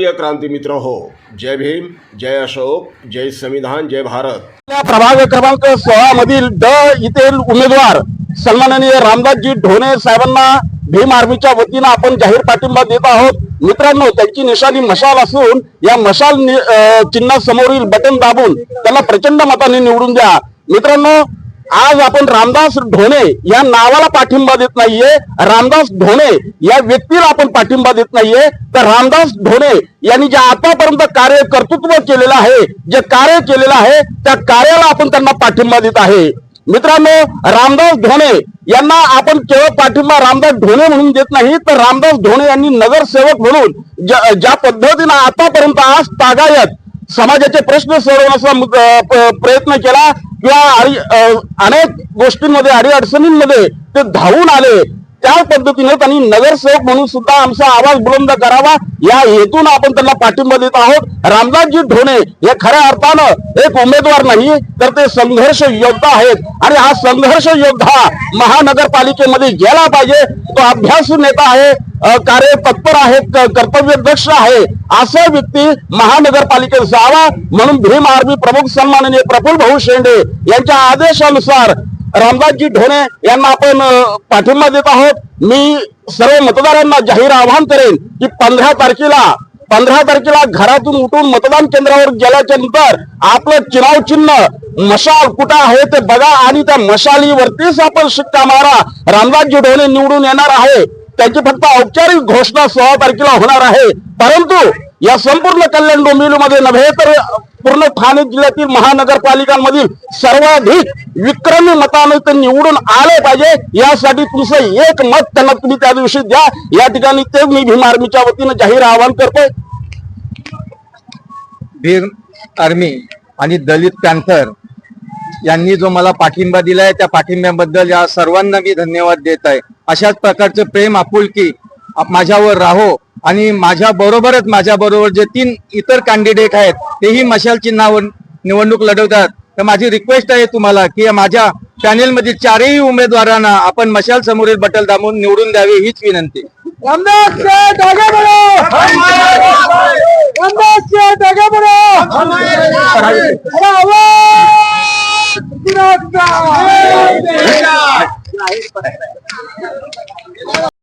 प्रिय क्रांती मित्र हो जय भीम जय अशोक जय संविधान जय भारत. प्रभाग क्रमांक सोळा मधील ड येथील उमेदवार सन्माननीय रामदासजी ढोणे साहेबांना भीम आर्मीच्या वतीनं आपण जाहीर पाठिंबा देत आहोत. मित्रांनो त्यांची निशाणी मशाल असून या मशाल चिन्हासमोरील बटन दाबून त्याला प्रचंड मताने निवडून द्या. मित्रांनो आज आपण रामदास ढोणे या नावाला पाठिंबा देत नाहीये. रामदास ढोणे या व्यक्तीला आपण पाठिंबा देत नाहीये. तर रामदास ढोणे यांनी जे आतापर्यंत कार्य कर्तृत्व केलेलं आहे जे कार्य केलेलं आहे त्या कार्याला आपण त्यांना पाठिंबा देत आहे. मित्रांनो रामदास ढोणे यांना आपण केवळ पाठिंबा रामदास ढोणे म्हणून देत नाही तर रामदास ढोणे यांनी नगरसेवक म्हणून ज्या ज्या पद्धतीनं आतापर्यंत आज तागायत समाजाचे प्रश्न सोडवण्याचा प्रयत्न केला किंवा अनेक गोष्टींमध्ये अडीअडचणींमध्ये ते धावून आले. त्या पद्धतीने त्यांनी नगरसेवक म्हणून सुद्धा आमचा आवाज बुलंद करावा. या हेतून आपण त्यांना पाठिंबा देत आहोत. रामदासजी ढोणे हे खऱ्या अर्थानं एक उमेदवार नाही तर ते संघर्ष योद्धा आहेत. आणि हा संघर्ष योद्धा महानगरपालिकेमध्ये गेला पाहिजे. तो अभ्यासू नेता आहे. कार्य तत्पर आहेत कर्तव्य दक्ष आहे असा व्यक्ती महानगरपालिकेत जावा म्हणून भीम आर्मी प्रमुख सन्माननीय प्रफुल्ल भाऊ शेंडे यांच्या आदेशानुसार रामदासजी ढोणे यांना आपण पाठिंबा देत आहोत. मी सर्व मतदारांना जाहीर आवाहन करेन की पंधरा तारखेला पंधरा तारखेला घरातून उठून मतदान केंद्रावर गेल्याच्यानंतर आपलं चिनाव चिन्ह मशाल कुठं आहे ते बघा आणि त्या मशालीवरतीच आपण शिक्का मारा. रामदासजी ढोणे निवडून येणार आहे. त्यांची फक्त औपचारिक घोषणा सोळा तारखेला होणार आहे. परंतु या संपूर्ण कल्याण डोंबिवलीमध्ये नव्हे तर पूर्ण ठाणे जिल्ह्यातील महानगरपालिकांमधील सर्वाधिक विक्रमी मताने ते निवडून आले पाहिजे. यासाठी तुमचं एक मत त्यांना तुम्ही त्या दिवशी द्या. या ठिकाणी ते मी भीम आर्मीच्या वतीनं जाहीर आवाहन करतोय. भीम आर्मी आणि दलित पॅन्थर यांनी जो मला पाठिंबा दिलाय त्या पाठिंब्याबद्दल या सर्वांना मी धन्यवाद देत आहे. अशाच प्रकारचं प्रेम आपुलकी माझ्यावर राहो आणि माझ्या बरोबरच माझ्या बरोबर जे तीन इतर कॅन्डिडेट आहेत तेही मशाल चिन्हावर निवडणूक लढवतात. तर माझी रिक्वेस्ट आहे तुम्हाला की माझ्या पॅनेलमधील चारही उमेदवारांना आपण मशाल समोरील बटल दाबून निवडून द्यावी हीच विनंती.